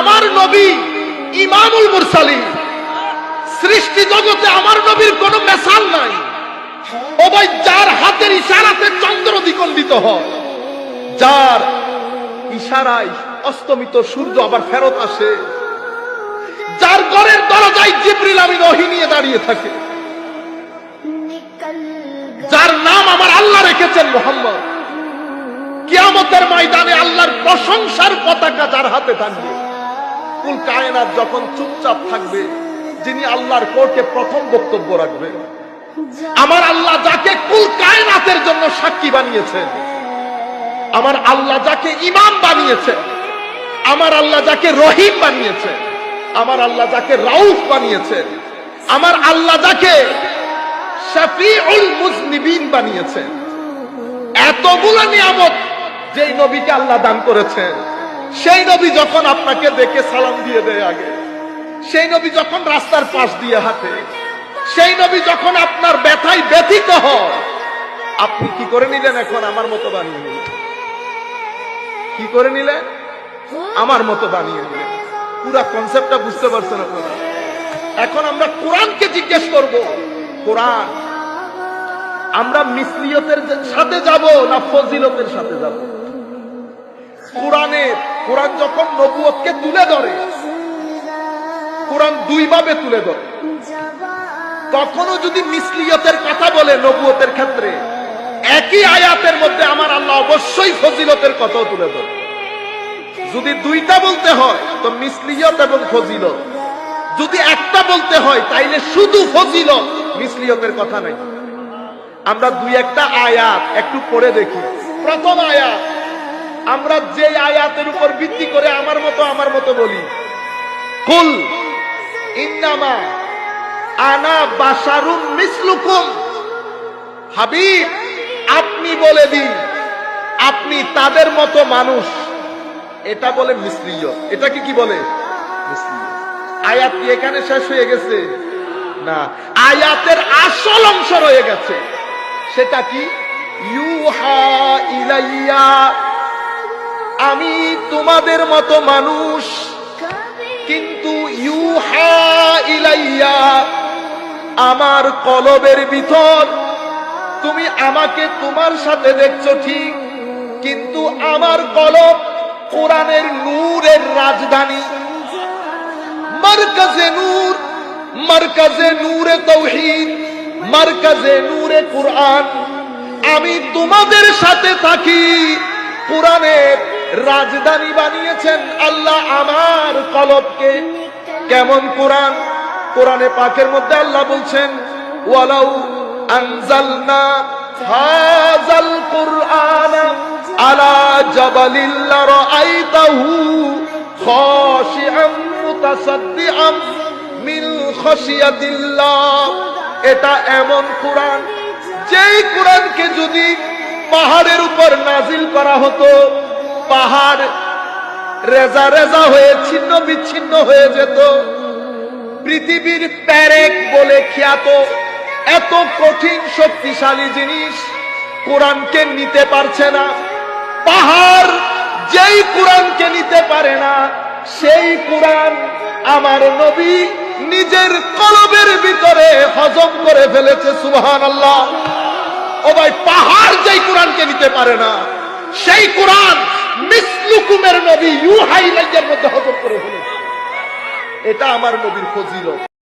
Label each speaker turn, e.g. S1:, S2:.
S1: আমার নবী ইমামুল মুরসালিন। সৃষ্টি জগতে আমার নবীর কোনো মেসাল নাই। ও যার হাতের ইশারাতে চন্দ্র দ্বিখণ্ডিত হয়, যার ইশারায় অস্তমিত সূর্য আবার ফেরত আসে, যার ঘরের দরজায় জিব্রিল আমি রহি নিয়ে দাঁড়িয়ে থাকে, যার নাম আমার আল্লাহ রেখেছেন মোহাম্মদ। কিয়ামতের ময়দানে আল্লাহর প্রশংসার পতাকা যার হাতে থাকবে। কুল কায়নাত যখন চুপচাপ থাকবে, যিনি আল্লাহর কোর্টে প্রথম বক্তব্য রাখবেন আমার আল্লাহ যাকে কুল কায়নাতের জন্য সাক্ষী বানিয়েছেন, আমার আল্লাহ যাকে ইমাম বানিয়েছেন, আমার আল্লাহ যাকে রহিম বানিয়েছে আমার আল্লাহ যাকে রাউফ বানিয়েছেন, আমার আল্লাহ যাকে শফিউল মুজনিবিন বানিয়েছেন। এতগুলো নিয়ামত যেই নবীকে আল্লাহ দান করেছেন। সেই নবী যখন আপনাকে দেখে সালাম দিয়ে দেয় আগে, সেই নবী যখন রাস্তার পাশ দিয়ে হাঁটে, সেই নবী যখন আপনার ব্যথায় ব্যথিত হয়, আপনি কি করে নিলেন এখন আমার মতো বানিয়ে নিলেন? কি করে নিলেন? আমার মতো বানিয়ে নিলেন। পুরা কনসেপ্টটা বুঝতে পারছেন আপনারা? এখন আমরা কোরআনকে জিজ্ঞেস করব, কোরআন, আমরা মিসলিয়তের সাথে যাব না ফজিলতের সাথে যাব? কোরআনে কোরআন যখন নবুয়তকে তুলে ধরে, কোরআন দুই ভাবে তুলে ধরে। কখনো যদি মিসলিয়তের কথা বলে নবুয়তের ক্ষেত্রে, একই আয়াতের মধ্যে আমার আল্লাহ অবশ্যই ফজিলতের কথাও তুলে ধরে। যদি দুইটা বলতে হয়, তো মিসলিয়ত এবং ফজিলত। যদি একটা বলতে হয়, তাইলে শুধু ফজিলত, মিসলিয়তের কথা নাই। আমরা দুই একটা আয়াত একটু পড়ে দেখি। প্রথম আয়াত আমরা যে আয়াতের উপর ভিত্তি করে আমার মতো আমার মতো বলি। কুল, ইন্নামা আনা বাসারুম মিসলুকুম। হাবিব, আপনি বলে দিন, আপনি তাদের মতো মানুষ। এটা বলে মিশ্রীয় এটাকে কি বলে। আয়াত এখানে শেষ হয়ে গেছে? না। আয়াতের আসল অংশ রয়ে গেছে। সেটা কি? ইউহা ইলাইয়া আমি তোমাদের মতো মানুষ। কিন্তু ইউহা ইলাইয়া, আমার কলবের ভিতর। তুমি আমাকে তোমার সাথে দেখছ ঠিক, কিন্তু আমার কলব কোরআনের নূরের রাজধানী। মার্কাজে নূর, মার্কাজে নূরে তৌহিদ, মার্কাজে নূরে কোরআন। আমি তোমাদের সাথে থাকি, কোরআনের রাজধানী বানিয়েছেন। আল্লাহ আমার কলবকে কেমন কোরআন? কোরআনে পাকের মধ্যে আল্লাহ বলছেন, ওয়ালাউ আনজালনা হাযাল কুরআন আলা জাবালিল লারাআইতাহু খাশিআম মুতাসাদ্দিআম মিন খাশিয়াতিল্লাহ। এটা এমন কোরআন, যেই কোরআনকে যদি পাহাড়ের উপর নাজিল করা হতো পাহাড় রেজা রেজা হয়ে ছিন্ন বিচ্ছিন্ন হয়ে যেত। পৃথিবীর প্যারেক বলে খ্যাত এত কঠিন শক্তিশালী জিনিস কোরআনকে নিতে পারছে না। পাহাড় যেই কোরআনকে নিতে পারে না, সেই কোরআন আমার নবী নিজের কলবের ভিতরে হজম করে ফেলেছে সুবহান আল্লাহ ও ভাই, পাহাড় যেই কোরআনকে নিতে পারে না, সেই কোরআন মিসলুকুমের নবী ইউহাইলাইয়ের মধ্যে হজম করে ফেলেছে। এটা আমার নবীর ফজিলত।